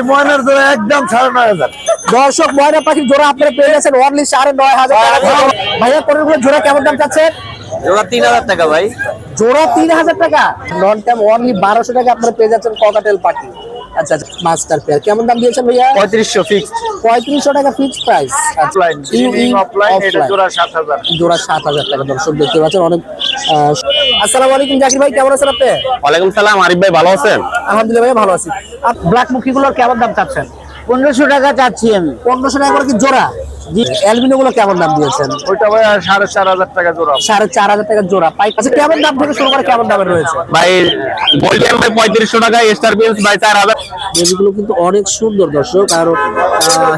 এই ময়নার জোড়া একদম সাড়ে নয় হাজার। দর্শক ময়না পাখির জোড়া আপনারা পেয়ে গেছেন অনলি সাড়ে নয় হাজার। ভাইয়া কোনগুলো জোড়া কেমন দাম চাচ্ছেন জোড়া তিন হাজার টাকা ভাই। জোড়া তিন হাজার টাকা। নন টাইম অনলি বারোশো টাকা আপনারা পেয়ে যাচ্ছেন ককাটেল পাখি আচ্ছা আচ্ছা মাস্টার পেয়ার কেমন দাম দিয়েছেন ভাইয়া? পঁয়ত্রিশশো ফিক্স পঁয়ত্রিশশো টাকা ফিক্স প্রাইস অফলাইন জোড়া সাত হাজার। জোড়া সাত হাজার টাকা দর্শক দেখতে পাচ্ছেন। অনেক আহ, আসসালামু আলাইকুম জাকির ভাই কেমন আছেন আপনি? ওয়ালাইকুম সালাম আরিফ ভাই ভালো আছেন? আলহামদুলিল্লাহ ভাই ভালো আছি। আর ব্ল্যাক মুখিগুলোর কেমন দাম চাচ্ছেন? পনেরোশো টাকা চাচ্ছি আমি। পনেরোশো টাকা করে কি জোড়া? অ্যালবিনো গুলো কেমন দাম দিয়েছেন? ওইটা ভাই সাড়ে চার হাজার টাকা জোড়া। সাড়ে চার হাজার টাকা জোড়া। পাই আচ্ছা কেমন দাম থেকে শুরু করে কেমন দামের রয়েছে? ভাই পঁয়ত্রিশশো টাকা স্টার পিন্স ভাই চার হাজার। বেবিগুলো কিন্তু অনেক সুন্দর দর্শক আর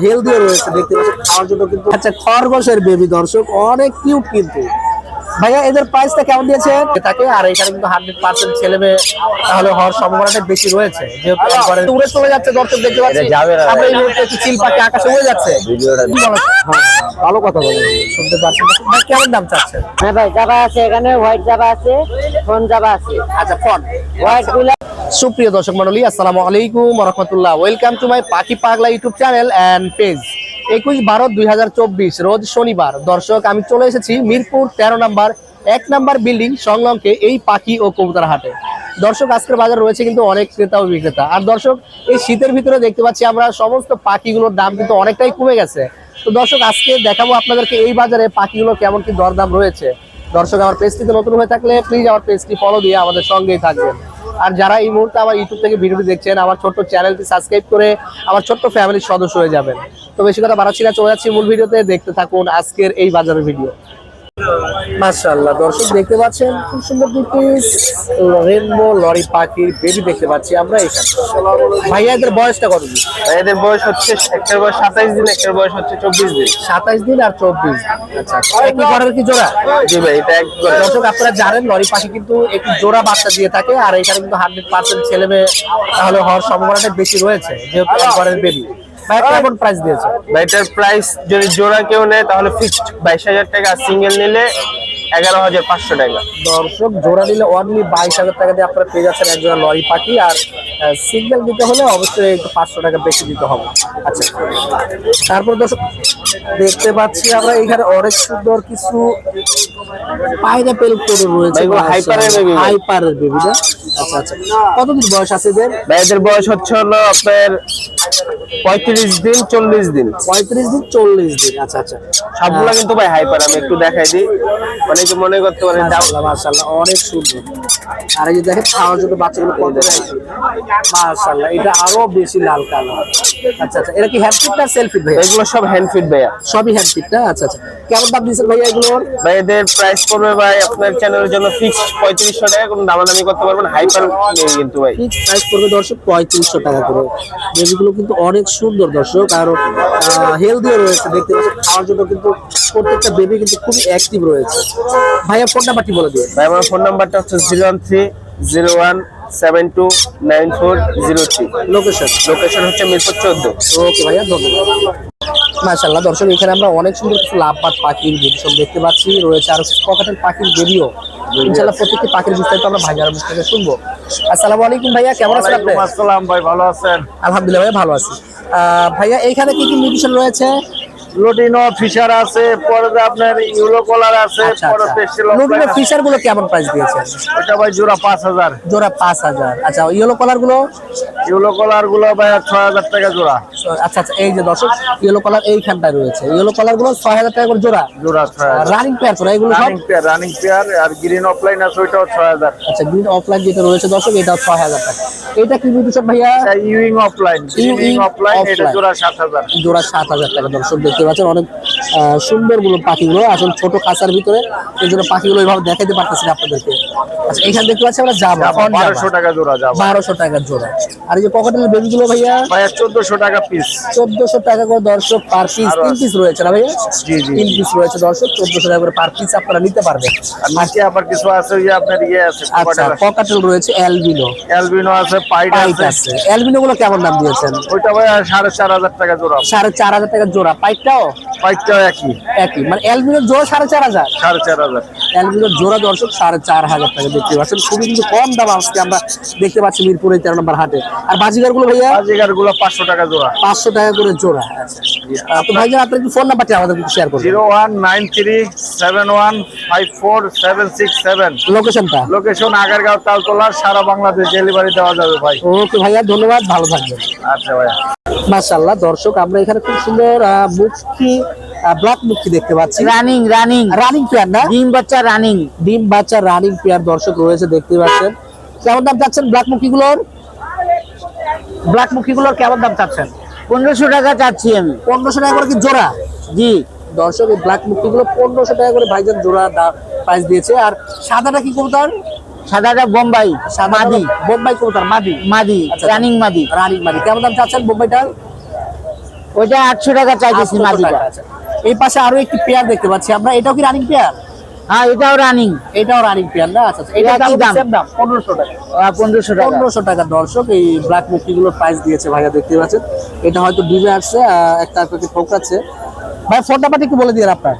হেলদিও রয়েছে দেখতে পাচ্ছেন খাওয়ার জন্য কিন্তু আচ্ছা খরগোশের বেবি দর্শক অনেক কিউট কিন্তু। ভাইয়া এদের প্রাইসটা কেমন দিয়েছে থাকে আর এখানে কিন্তু হান্ড্রেড পার্সেন্ট ছেলে মেয়ে তাহলে হওয়ার সম্ভাবনাটা বেশি রয়েছে। যেহেতু দূরে চলে যাচ্ছে দর্শক দেখতে পাচ্ছি এটা যাবে না। আমরা এই মুহূর্তে একটু চিল পাখি আকাশে উড়ে যাচ্ছে। বলো? হ্যাঁ, ভালো কথা বলেন। শুনতে পাচ্ছেন? ভাই কেমন দাম চাচ্ছেন? হ্যাঁ ভাই জাবা আছে এখানে হোয়াইট জাবা আছে ফোন জাবা আছে। আচ্ছা ফোন হোয়াইটগুলা সুপ্রিয় দর্শক মন্ডলী আসসালামু আলাইকুম রহমতুল্লাহ। ওয়েলকাম টু মাই পাখি পাগলা ইউটিউব চ্যানেল অ্যান্ড পেজ একুশ বারো দুই রোজ শনিবার। দর্শক, আমি চলে এসেছি মিরপুর তেরো নাম্বার, এক নাম্বার বিল্ডিং সংলগ্নকে এই পাখি ও কবুতর হাটে। দর্শক, আজকের বাজার রয়েছে কিন্তু অনেক ক্রেতা ও বিক্রেতা। আর দর্শক, এই শীতের ভিতরে দেখতে পাচ্ছি আমরা সমস্ত পাখিগুলোর দাম কিন্তু অনেকটাই কমে গেছে। তো দর্শক, আজকে দেখাবো আপনাদেরকে এই বাজারে পাখিগুলো কেমন কি দরদাম রয়েছে। দর্শক, আমার পেজটিতে নতুন হয়ে থাকলে প্লিজ আমার পেজটি ফলো দিয়ে আমাদের সঙ্গেই থাকবেন। আর যারা এই মুহূর্তে আমার ইউটিউব থেকে ভিডিওটি দেখছেন, আমার ছোট্ট চ্যানেলটি সাবস্ক্রাইব করে আমার ছোট্ট ফ্যামিলির সদস্য হয়ে যাবেন। তো বেশি কথা বাড়াচ্ছি না, চলে যাচ্ছি মূল ভিডিওতে। দেখতে থাকুন আজকের এই বাজারের ভিডিও মাশাআল্লাহ দর্শক দেখতে পাচ্ছেন খুব সুন্দর দুটি রেনবো লরি পাখির বেবি দেখতে পাচ্ছি আমরা এখানে। ভাইয়া এদের বয়সটা কত দিন? ভাই এদের বয়স হচ্ছে একটার বয়স সাতাইশ দিন একটার বয়স হচ্ছে চব্বিশ দিন। সাতাইশ দিন আর চব্বিশ আচ্ছা একই ঘরের কি জোড়া? জি ভাই এটা এক দর্শক আপনারা জানেন লরি পাখি কিন্তু একটু জোড়া বাচ্চা দিয়ে থাকে আর এখানে কিন্তু হান্ড্রেড পার্সেন্ট ছেলে মেয়ে তাহলে হওয়ার সম্ভাবনাটা বেশি রয়েছে যেহেতু একবারের বেবি ভাই কেমন প্রাইস দিয়েছে? ভাই প্রাইস যদি জোড়া কেউ নেয় তাহলে ফিক্সড বাইশ হাজার টাকা সিঙ্গেল নিলে এগারো হাজার পাঁচশো টাকা। দর্শক জোড়া নিলে অনলি বাইশ হাজার টাকা দিয়ে আপনারা পেয়ে যাচ্ছেন একজন লরি পাখি। আর সিঙ্গেল দিতে হলে অবশ্যই একটু পাঁচশো টাকা বেশি দিতে হবে। আচ্ছা। তারপর দর্শক দেখতে পাচ্ছি আমরা এখানে অনেক সুন্দর কিছু পাইনাপেল করে রয়েছে। হাইপারের বেবিটা আচ্ছা আচ্ছা। কতদিন বয়স আছে এদের? এদের বয়স হচ্ছে হলো আপনার পঁয়ত্রিশ দিন চল্লিশ দিন। পঁয়ত্রিশ দিন চল্লিশ দিন। আচ্ছা আচ্ছা। সবগুলো কিন্তু ভাই হাইপার আমি একটু দেখাই দিই। অনেকে মনে করতে পারেন মাশাআল্লাহ অনেক সুন্দর। আর এই যে দেখেন খাওয়ার জন্য বাচ্চাগুলো কত মাশাআল্লাহ এটা আরও বেশি লাল কালো আচ্ছা আচ্ছা এটা কি হ্যান্ড ফিট না সেলফি ভাই এগুলো সব হ্যান্ড ফিট ভাইয়া। সবই হ্যান্ড ফিট না? আচ্ছা আচ্ছা। কেমন দাম দিচ্ছেন ভাইয়া এগুলোর ভাই এদের প্রাইস পড়বে ভাই আপনার চ্যানেলের জন্য ফিক্সড পঁয়ত্রিশশো টাকা কোনো দামাদামি করতে পারবেন হাইপার নেই কিন্তু ভাই। ফিক্স প্রাইস পড়বে দর্শক পঁয়ত্রিশশো টাকা করে। বেবিগুলো কিন্তু অনেক সুন্দর দর্শক আর হেলদিও রয়েছে দেখতে পাচ্ছেন। খাওয়ার জন্য কিন্তু প্রত্যেকটা বেবি কিন্তু খুবই অ্যাক্টিভ রয়েছে। ভাইয়া ফোন নাম্বারটি বলে দিন ভাই আমার ফোন নাম্বারটা হচ্ছে zero one three zero one seven two nine four zero three. Location location হচ্ছে মিরপুর চোদ্দ। ওকে ভাইয়া ধন্যবাদ। মাশাল্লাহ দর্শক এখানে আমরা অনেক সুন্দর কিছু লাভবাদ পাখির সব দেখতে পাচ্ছি। রয়েছে আর ককাটের পাখির ইনশাল্লাহ প্রত্যেকটি পাখির বিস্তারিত আমরা ভাইয়ার মুখ থেকে শুনব। আসসালামু আলাইকুম ভাইয়া কেমন আছেন আপনি? আসসালাম ভাই ভালো আছেন? আলহামদুলিল্লাহ ভালো আছি। আহ, ভাইয়া এইখানে কি কি মিউটিশন রয়েছে? লোডিনো ফিশার আছে পরে আপনার ইউলো কলার আছে আচ্ছা পরে আচ্ছা। পেস্টেল ফিশারগুলো কেমন প্রাইস দিয়েছেন ভাই জোড়া পাঁচ হাজার। জোড়া পাঁচ হাজার। আচ্ছা ইয়েলো কালারগুলো? কলারগুলো ভাই ছয় হাজার টাকা জোড়া। আচ্ছা আচ্ছা এই যে দর্শক ইয়েলো কালার এইখানটায় রয়েছে। ইয়েলো কালারগুলো ছয় হাজার টাকা করে জোড়া। জোড়া রানিং পেয়ার তো এগুলো রানিং পেয়ার রানিং পেয়ার আর গ্রিন অফলাইন আছে ওইটাও ছয় হাজার। আচ্ছা গ্রিন অফলাইন যেটা রয়েছে দর্শক ছয় হাজার টাকা। এটা কি মিউটিশন ভাইয়া? এটা ইউইং অফলাইন ইউইং অফলাইন এটা জোড়া সাত হাজার। জোড়া সাত হাজার টাকা দর্শক দেখতে পাচ্ছেন অনেক আহ, সুন্দরগুলো পাখিগুলো আসলে ছোট খাঁচার ভিতরে। এই জন্য পাখিগুলো এইভাবে দেখাতে পারতেছি আপনাদেরকে। আচ্ছা এখানে দেখতে পাচ্ছি আমরা যাব বারোশো টাকা জোড়া যাব বারোশো টাকা জোড়া। আর এই যে পকেটের বেবিগুলো ভাইয়া? ভাইয়া চোদ্দশো টাকা পিস চোদ্দশো টাকা করে দর্শক পার পিস তিন পিস রয়েছে না ভাইয়া? তিন পিস রয়েছে দর্শক চোদ্দশো টাকা করে পার পিস আপনারা নিতে পারবেন। আর নিচে আবার কিছু আছে যে আপনার ইয়ে আছে আচ্ছা পকাটেল রয়েছে অ্যালবিনো অ্যালবিনো আছে পাইট আছে। আছে। অ্যালবিনো গুলো কেমন দাম দিয়েছেন? ওইটা ভাই সাড়ে চার হাজার টাকা জোড়া। সাড়ে চার হাজার টাকা জোড়া। পাইটটা হোয়াইটটাও হোয়াইটটাও একই। একই। মানে অ্যালবিনোর জোড়া সাড়ে চার হাজার। সাড়ে চার হাজার। অ্যালবিনোর জোড়া দর্শক সাড়ে চার হাজার টাকা দেখতে পাচ্ছেন খুবই কিন্তু কম দাম আজকে আমরা দেখতে পাচ্ছি তেরো নম্বর হাটে। আর ভাইয়া? পাঁচশো টাকা জোড়া। পাঁচশো টাকা করে জোড়া। আচ্ছা। তো আপনার একটু ফোন নাম্বারটি আমাদের একটু শেয়ার করবেন। Zero one nine three seven one five four seven six seven. লোকেশনটা লোকেশন আগারগাঁও তালতলার সারা বাংলাদেশ ডেলিভারি দেওয়া যাবে ভাই। ওকে ভাইয়া ধন্যবাদ ভালো থাকবেন। আচ্ছা ভাইয়া। মাশাআল্লাহ দর্শক আমরা এখানে খুব সুন্দর মুখী ব্লক মুখী দেখতে পাচ্ছি। রানিং রানিং রানিং পেয়ার না? ডিম বাচ্চা রানিং ডিম বাচ্চা রানিং পেয়ার দর্শক রয়েছে দেখতে পাচ্ছেন। কেমন দাম চাচ্ছেন ব্ল্যাক মুখীগুলোর? ব্ল্যাক মুখীগুলোর কেমন দাম চাচ্ছেন? পনেরোশো টাকা চাচ্ছি আমি। পনেরোশো টাকা করে কি জোড়া? জি। দর্শক এই ব্ল্যাক মুখীগুলো পনেরোশো টাকা করে ভাইজান জোড়া প্রাইস দিয়েছে। আর সাদাটা কি কবুতর? সাদাটা বোম্বাই মাদি। বোম্বাই কবুতর মাদি। মাদি আচ্ছা। রানিং মাদি। রানিং মাদি। কেমন দাম চাচ্ছেন বোম্বাইটা? ওইটা আটশো টাকা চাইতেছি 800 মাদিটা। আচ্ছা। এই পাশে আরও একটি পেয়ার দেখতে পাচ্ছি আমরা। এটাও কি রানিং পেয়ার? হ্যাঁ এটাও রানিং এটাও রানিং পেয়ার না? আচ্ছা আচ্ছা। এটা একই দাম টাকা। পনেরোশো টাকা। পনেরোশো টাকা দর্শক। এই ব্ল্যাক মুক্তিগুলোর প্রাইস দিয়েছে ভাইয়া দেখতে পাচ্ছেন। এটা হয়তো ডিমে আসছে একটা আপনাকে ঠোকাচ্ছে। ভাই ফোন নাম্বারটা একটু বলে দিয়ে আপনার।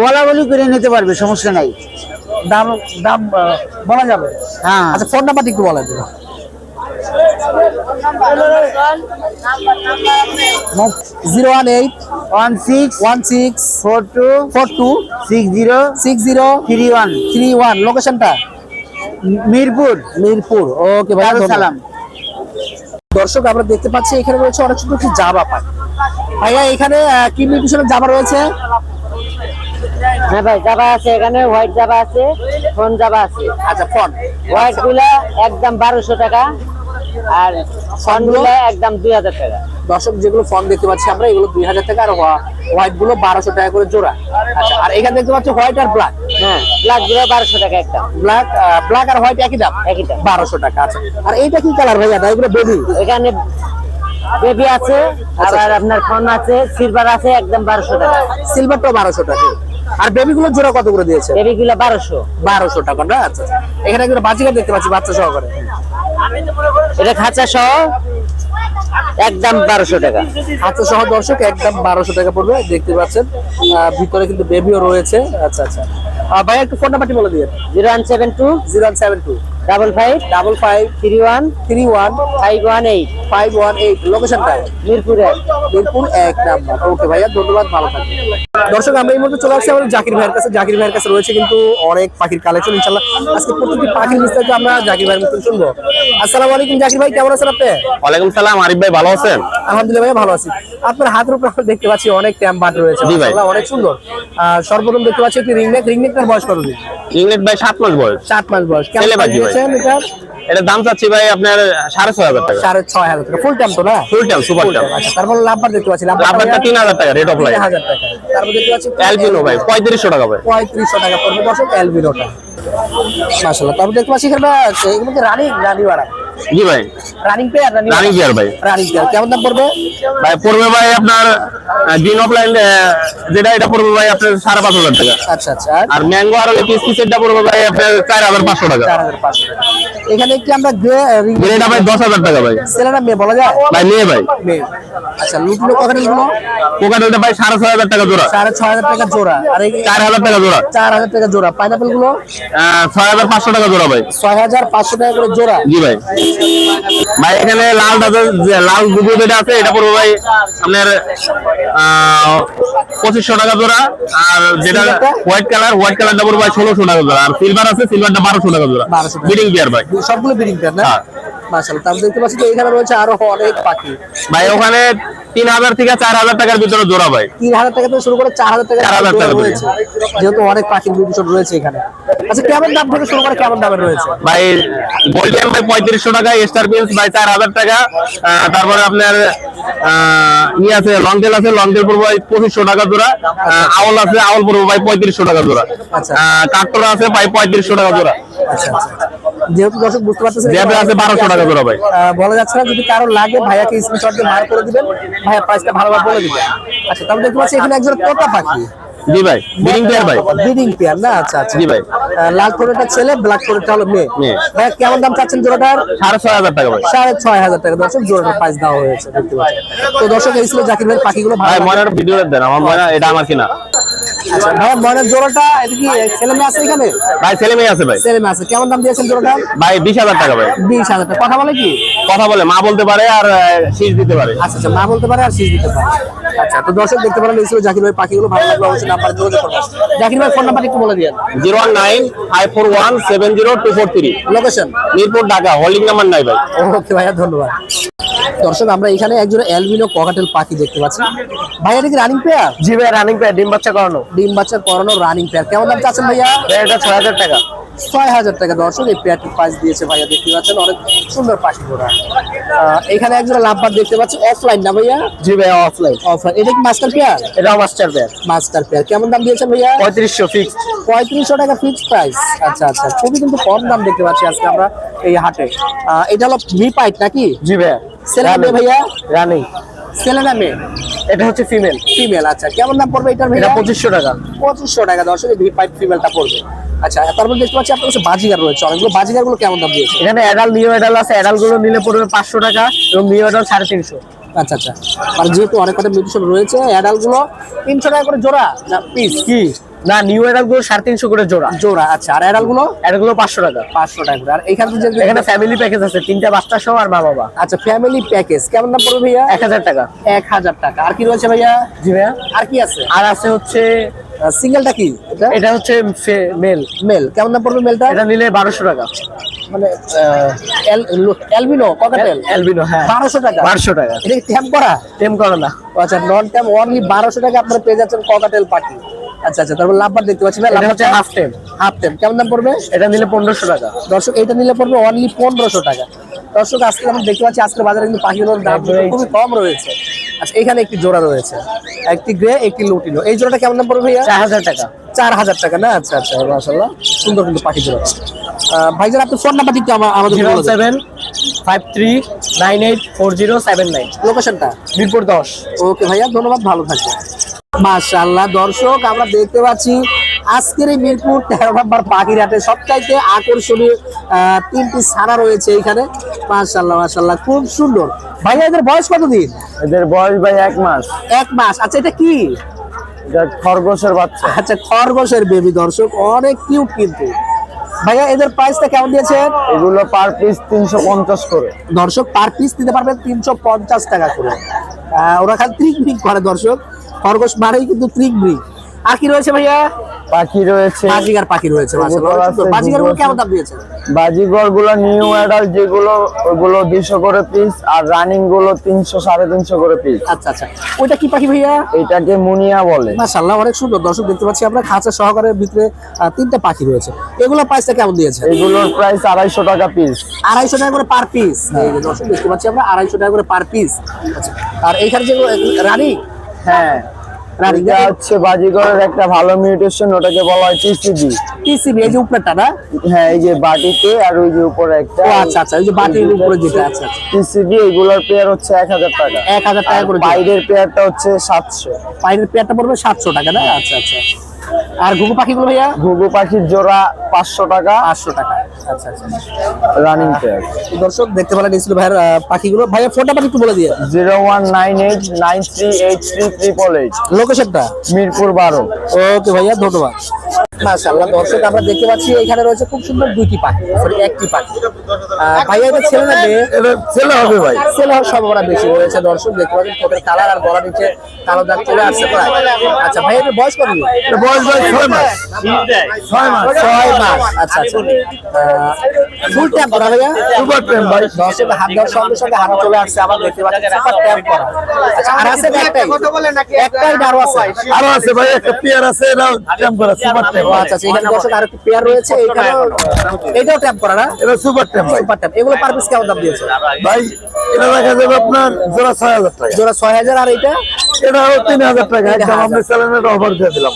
বলা বলি করে নিতে পারবে সমস্যা নাই। দাম দাম বলা যাবে? হ্যাঁ। আচ্ছা ফোন নাম্বারটা একটু বলে দিন zero one eight one six one six four two four two six zero six zero three one three one লোকেশনটা মিরপুর মিরপুর ওকে ভাই সালাম দর্শক আমরা দেখতে পাচ্ছি এখানে রয়েছে অনেক সুন্দর একটি জাবা পাখি। ভাইয়া এখানে কি মিউটেশনের জাবা রয়েছে? হ্যাঁ ভাই জাবা আছে এখানে হোয়াইট জাবা আছে ফোন জাবা আছে। আচ্ছা ফোন হোয়াইটগুলা একদম বারোশো টাকা আর ফোনগুলা একদম দুই হাজার টাকা। দর্শক যেগুলো ফোন দেখতে পাচ্ছি আমরা এগুলো দুই হাজার টাকা আর হোয়াইটগুলো বারোশো টাকা করে জোড়া। আচ্ছা আর এখানে দেখতে পাচ্ছি হোয়াইট আর ব্ল্যাক হ্যাঁ ব্ল্যাকগুলো বারোশো টাকা একটা ব্ল্যাক ব্ল্যাক আর হোয়াইট একই দাম? একই দাম। বারোশো টাকা আচ্ছা। আর এইটা কি কালার ভাইয়া? না এগুলো বেবি এখানে বেবি আছে আবার আপনার ফোন আছে সিলভার আছে একদম বারোশো টাকা। সিলভারটাও বারোশো টাকা। আর বেবি গুলো জোড়া কত করে দিয়েছে? বেবি গুলো বারোশো। বারোশো টাকা না? আচ্ছা আচ্ছা। এখানে একজন বাজিকার দেখতে পাচ্ছি বাচ্চা সহকারে। এটা খাঁচা সহ একদম বারোশো টাকা। হাতে সহ দর্শক একদম বারোশো টাকা পড়বে দেখতে পাচ্ছেন। ভিতরে কিন্তু বেবিও রয়েছে। আচ্ছা আচ্ছা। ভাইয়া একটু ফোন নাম্বারটি বলে দিয়ে zero one seven two zero one seven two double five double five three one three one five one eight. Five one eight. লোকেশনটা মিরপুরে। মিরপুর এক নাম্বার। ওকে ভাইয়া ধন্যবাদ ভালো থাকবেন। দর্শক আমরা এই মুহূর্তে চলে আসছি আমাদের জাকির ভাইয়ের কাছে। জাকির ভাইয়ের কাছে রয়েছে কিন্তু অনেক পাখির কালেকশন ইনশাল্লাহ। আজকে প্রত্যেকটি পাখির বিস্তারিত আমরা জাকির ভাইয়ের মুখে শুনব। আসসালামু আলাইকুম জাকির ভাই কেমন আছেন আপনি? ওয়ালাইকুম সালাম আরিফ ভাই ভালো আছেন? আলহামদুলিল্লাহ ভাই ভালো আছি। আপনার হাতের উপর দেখতে পাচ্ছি অনেক ট্যাম বাট রয়েছে অনেক সুন্দর। সর্বপ্রথম দেখতে পাচ্ছি একটি রিংনেক রিংনেকটার বয়স কত দিন? ইংলিশ ভাই সাত মাস বয়স। সাত মাস বয়স। কেমন ছেলে ভাই। দিয়েছেন এটা? এটার দাম চাচ্ছি ভাই আপনার সাড়ে ছয় হাজার টাকা। সাড়ে ছয় হাজার টাকা। ফুল ট্যাম তো না? ফুল টাইম সুপার টাইম আচ্ছা তারপর লাভবার দেখতে পাচ্ছি। লাভবারটা তিন হাজার টাকা রেট অফ লাইন তিন হাজার টাকা। তারপর দেখতে পাচ্ছি অ্যালবিনো ভাই পঁয়ত্রিশশো টাকা ভাই। পঁয়ত্রিশশো টাকা পড়বে দর্শক এলবিনোটা মাসাল্লাহ তারপর দেখতে পাচ্ছি এখানে এগুলো কি রানিং রানি বাড়া। জি ভাই। Running pair running running pair ভাই। রানিং পেয়ার কেমন দাম পড়বে? ভাই পড়বে ভাই আপনার গ্রিন অফ লাইন যেটা এটা পড়বে ভাই আপনার সাড়ে পাঁচ হাজার টাকা। আচ্ছা আচ্ছা। আর ম্যাঙ্গো আর পিস পিসেরটা পড়বে ভাই আপনার চার হাজার পাঁচশো টাকা। চার হাজার পাঁচশো টাকা। এখানে একটি আমরা গ্রে ভাই দশ হাজার টাকা ভাই। ছেলেরা মেয়ে বলা যায়? ভাই নিয়ে ভাই। মেয়ে আচ্ছা লুটলো কখানে কোকাটেলটা ভাই সাড়ে ছয় হাজার টাকা জোড়া। সাড়ে ছয় হাজার টাকা জোড়া। আর এই চার হাজার টাকা জোড়া। চার হাজার টাকা জোড়া। পাইনাপেলগুলো? আহ, ছয় হাজার পাঁচশো টাকা জোড়া ভাই। ছয় হাজার পাঁচশো টাকা করে জোড়া। জি ভাই। ভাই এখানে লাল দাদা যে লাল দুধু যেটা আছে এটা পড়বে ভাই আপনার পঁচিশশো টাকা জোড়া। আর যেটা? হোয়াইট কালার হোয়াইট কালারটা পড়বে ভাই ষোলোশো টাকা জোড়া। আর সিলভার আছে সিলভারটা বারোশো টাকা জোড়া। 1200। বিডিং পেয়ার ভাই। সবগুলো বিডিং পেয়ার না? হ্যাঁ। মাশাআল্লাহ তারপর দেখতে পাচ্ছি যে এখানে রয়েছে আরও অনেক পাখি। ভাই ওখানে তিন হাজার থেকে চার হাজার টাকার ভিতরে জোড়া ভাই। তিন হাজার টাকা থেকে শুরু করে চার হাজার টাকা 4,000 টাকা রয়েছে। যেহেতু অনেক পাখির বিভূষণ রয়েছে এখানে। আচ্ছা কেমন দাম থেকে শুরু করে কেমন দামের রয়েছে? ভাই গোল্ডেন ভাই পঁয়ত্রিশশো টাকা স্টার পিন্স ভাই চার হাজার টাকা তারপরে আপনার ই আছে লং টেল আছে লং টেল পড়ব ভাই পঁচিশশো টাকা জোড়া। আউল আছে আউল পড়ব ভাই পঁয়ত্রিশশো টাকা জোড়া। আচ্ছা। কাকটোরা আছে ভাই পঁয়ত্রিশশো টাকা জোড়া। আচ্ছা আচ্ছা। যেহেতু দর্শক বুঝতে পারতেছেন জ্যাবে আছে 1200 টাকা জোড়া ভাই। বলা যাচ্ছে না যদি কারও লাগে ভাইয়াকে স্ক্রিনশট দিয়ে মার করে দিবেন। ভাইয়া প্রাইসটা ভালোভাবে বলে দিবেন। আচ্ছা তাহলে দেখতে পাচ্ছি এখানে একজন তোতা পাখি। জি ভাই বিডিং পেয়ার ভাই। ব্রিডিং পেয়ার না? আচ্ছা আচ্ছা। জি ভাই। লাল কোনটা ছেলে ব্ল্যাক হলো মেয়ে। কেমন দাম চাচ্ছেন জোড়াটার? টাকা ভাই। সাড়ে ছয় হাজার টাকা। দর্শক জোড়াটার প্রাইস দেওয়া হয়েছে দেখতে পাচ্ছেন। তো দর্শক এই ছিল জাকির ভাই পাখিগুলো ভালো ভাই ময়নার ভিডিও দেন। আমার ময়না এটা আমার কিনা। আচ্ছা ভাইয়া ময়নার জোড়াটা এটা কি ছেলে মেয়ে আছে এখানে? ভাই ছেলে মেয়ে আছে ভাই। ছেলে মেয়ে আছে। কেমন দাম দিয়েছেন জোড়াটা? ভাই বিশ হাজার টাকা ভাই। টাকা। কথা বলে কি? কথা বলে মা বলতে পারে আর শীষ দিতে পারে। আচ্ছা আচ্ছা মা বলতে পারে আর শীষ দিতে পারে। আচ্ছা তো দর্শক দেখতে পারেন জাকির ভাই পাখিগুলো ভালো লাগল অবশ্যই নাম্বার যোগাযোগ করবেন। জাকির ভাই ফোন নাম্বার একটু বলে দিয়েন। Zero one nine five four one seven zero two four three. Location Mirpur Dhaka holding number নাই ভাই। ওকে ভাইয়া ধন্যবাদ। দর্শক আমরা এখানে একজন অ্যালবিনো ককাটেল পাখি দেখতে পাচ্ছি। ভাইয়া এটা কি রানিং পেয়ার জি ভাই রানিং পেয়ার ডিম বাচ্চা করানো। ডিম বাচ্চা করানো রানিং পেয়ার কেমন দাম চাচ্ছেন ভাইয়া? এটা ছয় হাজার টাকা। ছয় হাজার টাকা দর্শক এই পেয়ারটি প্রাইস দিয়েছে ভাইয়া দেখতে পাচ্ছেন অনেক সুন্দর পাখি ঘোড়া এখানে একজন লাভবার দেখতে পাচ্ছি অফলাইন না ভাইয়া? জি ভাই অফলাইন অফলাইন এটা কি মাস্টার পেয়ার এটা মাস্টার পেয়ার মাস্টার পেয়ার কেমন দাম দিয়েছেন ভাইয়া? পঁয়ত্রিশশো ফিক্সড পঁয়ত্রিশশো টাকা ফিক্স প্রাইস আচ্ছা আচ্ছা খুবই কিন্তু কম দাম দেখতে পাচ্ছি আজকে আমরা এই হাটে। এটা হলো ভি পাইট নাকি? জি ভাইয়া। ছেলে মেয়ে ভাইয়া? রানিং। ছেলে না মেয়ে এটা হচ্ছে ফিমেল ফিমেল আচ্ছা। কেমন দাম পড়বে এটার এটা পঁচিশশো টাকা। পঁচিশশো টাকা দর্শক ভি পাইপ ফিমেলটা পড়বে। আচ্ছা তারপর দেখতে পাচ্ছি আপনার কাছে বাজিগার রয়েছে। অনেকগুলো বাজিগারগুলো কেমন দাম দিয়েছে? এখানে অ্যাডাল নিউ অ্যাডাল আছে। অ্যাডালগুলো নিলে পড়বে পাঁচশো টাকা এবং নিউ অ্যাডাল সাড়ে তিনশো। আচ্ছা আচ্ছা। আর যেহেতু অনেক কটা মিউটেশন রয়েছে অ্যাডালগুলো তিনশো টাকা করে জোড়া না পিস কি? না নিউ অ্যাডালগুলো সাড়ে তিনশো করে জোড়া। জোড়া আচ্ছা আর অ্যাডালগুলো? অ্যাডালগুলো পাঁচশো টাকা। পাঁচশো টাকা আর এখানে যে এখানে ফ্যামিলি প্যাকেজ আছে তিনটা বাচ্চা সহ আর মা বাবা। আচ্ছা ফ্যামিলি প্যাকেজ কেমন দাম পড়বে ভাইয়া? এক হাজার টাকা। এক হাজার টাকা। আর কি রয়েছে ভাইয়া? জি ভাইয়া। আর কি আছে? আর আছে হচ্ছে সিঙ্গেলটা কি? এটা? হচ্ছে মেল মেল কেমন দাম পড়বে মেলটা এটা নিলে বারোশো টাকা। মানে ককাটেল অ্যালবিনো হ্যাঁ। বারোশো টাকা? বারোশো টাকা। এটা কি করা? টেম করো না। আচ্ছা নন অনলি বারোশো টাকা আপনারা পেয়ে যাচ্ছেন ককাটেল পাখি আচ্ছা আচ্ছা তারপর লাভবার দেখতে পাচ্ছি। ভাই এটা হচ্ছে হাফ টেম হাফ ট্যাম্প কেমন দাম পড়বে? এটা নিলে পনেরোশো টাকা। দর্শক এটা নিলে পড়বে অনলি পনেরোশো টাকা। দর্শক আজকে আমরা দেখতে পাচ্ছি আজকে বাজারে কিন্তু পাখিগুলোর দাম খুবই কম রয়েছে। আচ্ছা এখানে একটি জোড়া রয়েছে। একটি গ্রে একটি লুটিনো এই জোড়াটা কেমন দাম পড়বে ভাইয়া? চার হাজার টাকা। চার হাজার টাকা না? আচ্ছা আচ্ছা মাসাল্লাহ সুন্দর কিন্তু পাখি জোড়া। আহ, ভাইজান আপনি ফোন নাম্বারটি একটু আমা- আমাদের seven five three nine eight four zero seven nine. লোকেশনটা মিরপুর দশ। ওকে ভাইয়া ধন্যবাদ ভালো থাকবেন। মাশাআল্লাহ দর্শক আমরা দেখতে পাচ্ছি আজকের এই মিরপুর তেরো নম্বর পাখির হাটে সবচাইতে আকর্ষণীয় তিনটি সারা রয়েছে এখানে। মাশাআল্লাহ মাশাআল্লাহ খুব সুন্দর। ভাইয়া এদের বয়স কতদিন? এদের বয়স ভাই এক মাস। এক মাস। আচ্ছা এটা কি? খরগোশের বাচ্চা। আচ্ছা খরগোশের বেবি দর্শক অনেক কিউট কিন্তু। ভাইয়া এদের প্রাইসটা কেমন দিয়েছেন? এগুলো পার পিস তিনশো পঞ্চাশ করে। দর্শক পার পিস দিতে পারবেন তিনশো পঞ্চাশ টাকা করে। ওরা খালি ত্রিক করে দর্শক। খরগোশ মানেই কিন্তু ত্রিক ব্রিক আর কি রয়েছে ভাইয়া? পাখি রয়েছে। বাজিগার পাখি রয়েছে। বাজিগারগুলো কেমন দাম দিয়েছে? বাজিগরগুলো নিউ অ্যাডাল যেগুলো ওগুলো দুইশো করে পিস আর রানিংগুলো তিনশো সাড়ে তিনশো করে পিস আচ্ছা আচ্ছা। ওইটা কি পাখি ভাইয়া? এটাকে মুনিয়া বলে। মাশাআল্লাহ অনেক সুন্দর। দর্শক দেখতে পাচ্ছি আমরা খাঁচা সহকারে ভিতরে তিনটা পাখি রয়েছে। এগুলো প্রাইসটা কেমন দিয়েছে? এগুলোর প্রাইস আড়াইশো টাকা পিস আড়াইশো টাকা করে পার পিস দর্শক দেখতে পাচ্ছি আমরা আড়াইশো টাকা করে পার পিস আচ্ছা আর এইখানে যে রানী হ্যাঁ। এটা হচ্ছে বাজিগরের একটা ভালো মিউটেশন ওটাকে বলা হয় টিসিবি। টিসিবি এই যে উপরেটা না? হ্যাঁ এই যে বাটিতে আর ওই যে উপরে একটা আচ্ছা আচ্ছা এই যে বাটির উপরে যেটা আচ্ছা আচ্ছা। টিসিবি এগুলোর পেয়ার হচ্ছে এক হাজার টাকা। এক হাজার টাকা করে বাইরের পেয়ারটা হচ্ছে সাতশো। পাইনের পেয়ারটা পড়বে সাতশো টাকা না? আচ্ছা আচ্ছা। আর ঘুঘু পাখিগুলো ভাইয়া? ঘুঘু পাখির জোড়া পাঁচশো টাকা। পাঁচশো টাকা। আচ্ছা আচ্ছা রানিং পেয়ার দর্শক দেখতে পেলেন এই ছিল ভাইয়ের পাখিগুলো। ভাইয়া ফোনটা পাখি একটু বলে দিয়ে। Zero one nine eight nine three eight three triple eight লোকেশনটা মিরপুর বারো। ওকে ভাইয়া ধন্যবাদ। মাশাআল্লাহ দর্শক আমরা দেখতে পাচ্ছি এখানে রয়েছে খুব সুন্দর দুইটি পাখি সরি একটি পাখি। এটা ছেলে না মেয়ে? এটা ছেলে হবে ভাই। ছেলে হওয়ার সম্ভাবনা বেশি রয়েছে দর্শক দেখতে পাচ্ছেন কোটের কালার আর গলা নিচে কালো দাগ চলে আসছে প্রায়। আচ্ছা বয়স কত? বয়স ভাই ছয় মাস। ছয় মাস। ছয় মাস। আচ্ছা আচ্ছা। ফুল ট্যাপ করা ভাইয়া? সুপার প্রেম ভাই। দর্শক হাত দেওয়ার সঙ্গে সঙ্গে হাত চলে আসছে আবার দেখতে পাচ্ছি সুপার ট্যাপ করা। আচ্ছা আর আছে একটাই আছে। আরও আছে ভাই একটা পেয়ার আছে করা সুপার এটাও সুপার সুপার ট্যাপ এগুলো কেমন দাম দিয়েছে? ভাই এটা দেখা যাবে আপনার জোড়া 6000 টাকা। জোড়া 6000 আর এটা এটা হলো 3000 টাকা একদম দিলাম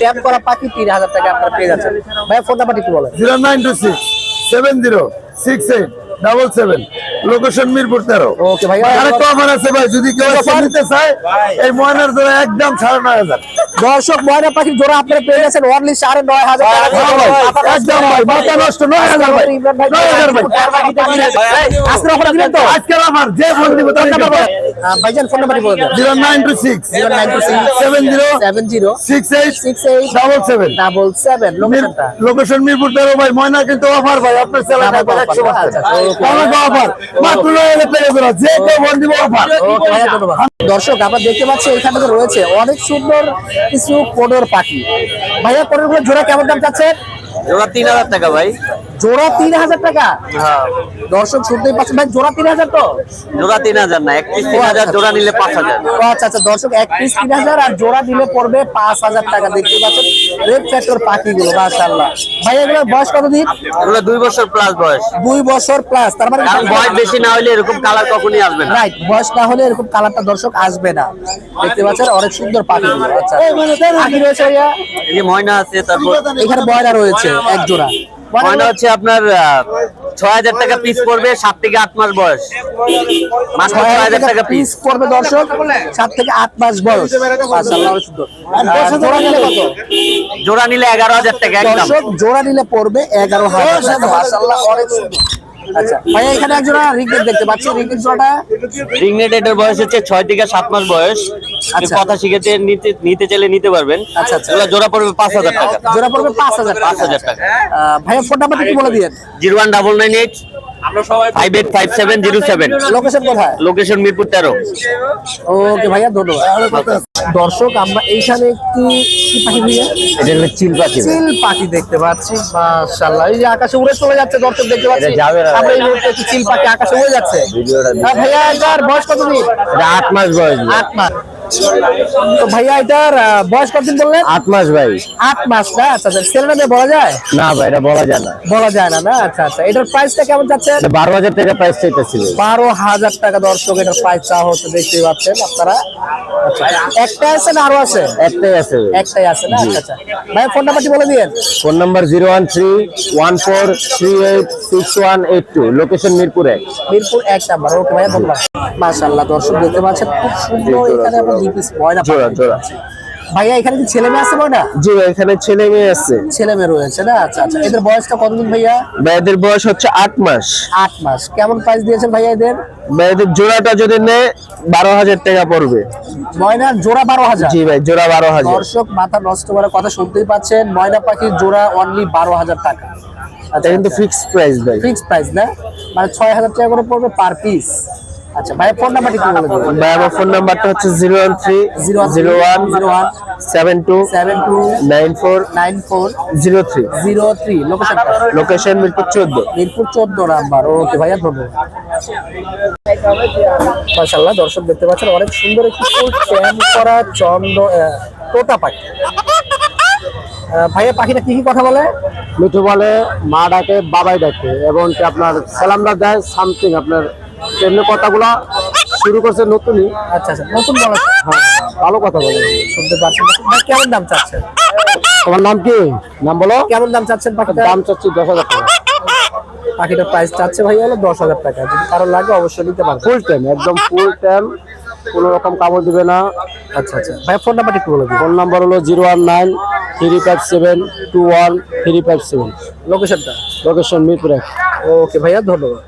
ট্যাপ করা পাখি 3000 টাকা আপনারা পেয়ে যাচ্ছেন। ভাই ফোন নাম্বারটি কি বলেন। 0926 70 68 77 লোকেশন মিরপুর তেরো। ওকে ভাই, আরেকটা অফার আছে ভাই যদি কেউ নিতে চায় এই ময়নার জোড়া একদম সাড়ে নয় হাজার। দর্শক ময়না পাখির জোড়া আপনারা পেয়ে গেছেন অনলি সাড়ে নয় হাজার একদম ভাই মাথা নষ্ট নয় হাজার ভাই। নয় হাজার ভাই। অফার দিবেন তো আজকের আমার যে ফোন দিব তার ভাইজান ফোন নাম্বারটি বলে দেন zero nine two six. Zero nine two six. Seven zero seven zero six eight six eight double seven. Double seven. লোকেশনটা? লোকেশন মিরপুর তেরো ভাই। ময়না কিন্তু অফার ভাই। আপনার চ্যানেল একবার একশো offer, okay. অফার মাত্র নয় হাজার টাকা করে। যে কেউ ফোন দিব অফার দর্শক আমরা দেখতে পাচ্ছি এখানে তো রয়েছে অনেক সুন্দর কিছু কোডর পাখি। ভাইয়া কোডরগুলো জোড়া কেমন দাম চাচ্ছে জোড়া তিন হাজার টাকা ভাই। জোড়া তিন হাজার টাকা? দর্শক শুনতেই পাচ্ছেন ভাই জোড়া তিন হাজার তো? জোড়া তিন হাজার না এক পিস তিন হাজার, জোড়া নিলে পাঁচ হাজার। আচ্ছা আচ্ছা দর্শক এক পিস তিন হাজার আর জোড়া দিলে পড়বে পাঁচ হাজার টাকা। দেখতে পাচ্ছেন রেড ফ্যাক্টর পাখিগুলো মাশাআল্লাহ। ভাই এগুলোর বয়স কতদিন? এগুলো দুই বছর প্লাস বয়স। দুই বছর প্লাস তার মানে বয়স বেশি না হলে এরকম কালার কখনই আসবে না। রাইট বয়স না হলে এরকম কালারটা দর্শক আসবে না। দেখতে পাচ্ছেন অনেক সুন্দর পাখিগুলো আচ্ছা। রয়েছে ভাইয়া এই ময়না আছে তারপর এখানে বয়লা রয়েছে এক জোড়া। ময়না হচ্ছে আপনার ছয় হাজার টাকা পিস পড়বে সাত থেকে আট মাস বয়স। মাত্র ছয় হাজার টাকা পিস পড়বে দর্শক সাত থেকে আট মাস বয়স। জোড়া নিলে এগারো হাজার টাকা একদম। জোড়া নিলে পড়বে এগারো হাজার অনেক সুন্দর। আচ্ছা। ভাই এখানে একজোড়া রিগনেট দেখতে পাচ্ছি। বয়স হচ্ছে থেকে মাস বয়স। আচ্ছা। শিখেছে নিতে নিতে চাইলে নিতে পারবেন। আচ্ছা, আচ্ছা। পড়বে 5000 টাকা। টাকা। কি বলে লোকেশন কোথায়? লোকেশন মিরপুর তেরো। ওকে ভাইয়া ধন্যবাদ। দর্শক আমরা এইখানে একটি কি পাখি ভাইয়া? এটা হলো চিল পাখি চিল পাখি দেখতে পাচ্ছি মাশাআল্লাহ। এই যে আকাশে উড়ে চলে যাচ্ছে দর্শক দেখতে পাচ্ছি। যাবে না। আমরা এই মুহূর্তে একটি চিল পাখি আকাশে উড়ে যাচ্ছে। ভাইয়া এটার বয়স কত দিন? মাস বয়স আট মাস। তো ভাইয়া এটার বয়স কতদিন বললেন? আট মাস ভাই। আট মাস না? আচ্ছা আচ্ছা বলা যায়? না ভাই এটা বলা যায় না। বলা যায় না না? আচ্ছা আচ্ছা এটার প্রাইসটা কেমন যাচ্ছে বারো হাজার টাকা প্রাইস চাইতেছিল বারো হাজার টাকা দর্শক এটার প্রাইস চা হচ্ছে দেখতেই পাচ্ছেন আপনারা। আচ্ছা, একটা আছে না আরও আছে? একটাই আছে একটাই আছে না? আচ্ছা আচ্ছা। ভাই ফোন নাম্বারটি বলে phone number zero one three one four three eight six one eight two location Mirpur এক। মিরপুর এক নাম্বার। ওকে ভাইয়া ধন্যবাদ। মাশাআল্লাহ দর্শক দেখতে পাচ্ছেন খুব সুন্দর এখানে দুই পিস ময়না জোড়া জোড়া। ভাইয়া এখানে কি ছেলে মেয়ে আছে ময়না? জি এখানে ছেলে মেয়ে আছে। ছেলে মেয়ে রয়েছে না? আচ্ছা আচ্ছা। এদের বয়সটা কতদিন ভাইয়া? ভাইদের বয়স হচ্ছে আট মাস। আট মাস। কেমন প্রাইস দিয়েছেন ভাইয়া এদের? ভাইদের জোড়াটা যদি নেয় বারো হাজার টাকা পড়বে। ময়নার জোড়া বারো হাজার। জি ভাই জোড়া বারো হাজার। দর্শক মাথা নষ্ট করার কথা শুনতেই পাচ্ছেন। ময়না পাখির জোড়া অনলি বারো হাজার টাকা। এটা কিন্তু ফিক্স প্রাইস ভাই। ফিক্স প্রাইস না? মানে ছয় হাজার টাকা করে পড়বে পার পিস আচ্ছা ভাই ফোন নাম্বারটি কি বলে দেবেন। ভাই আমার ফোন নাম্বারটা হচ্ছে zero one three zero zero one zero one seven two seven two nine four nine four zero three. Zero three. লোকেশনটা লোকেশন মিরপুর চোদ্দ। মিরপুর চোদ্দ নাম্বার। ওকে ভাইয়া ধন্যবাদ। মাশাল্লাহ দর্শক দেখতে পাচ্ছেন অনেক সুন্দর একটি ফুল ট্যাম করা চন্দ তোতা পাখি। ভাইয়া পাখিটা কি কি কথা বলে? মিঠু বলে মা ডাকে বাবাই ডাকে এবং কি আপনার সালামটা দেয় সামথিং আপনার এমনি কথাগুলো শুরু করছে নতুনই। আচ্ছা আচ্ছা নতুন বলা হ্যাঁ, ভালো কথা বলে। শুনতে পাচ্ছেন ভাই কেমন দাম চাচ্ছেন? তোমার নাম কি? নাম বলো। কেমন দাম চাচ্ছেন পাখিটা দাম চাচ্ছি দশ হাজার টাকা। পাখিটার প্রাইস চাচ্ছে ভাই হলো দশ হাজার টাকা। যদি কারও লাগে অবশ্যই নিতে পারবেন। ফুল টাইম একদম ফুল টাইম কোনো রকম কামড় দিবে না। আচ্ছা আচ্ছা। ভাই ফোন নাম্বারটা একটু বলে দিন। ফোন নাম্বার হলো zero one nine three five seven two one three five seven লোকেশনটা লোকেশন মিরপুর ওকে ভাইয়া ধন্যবাদ।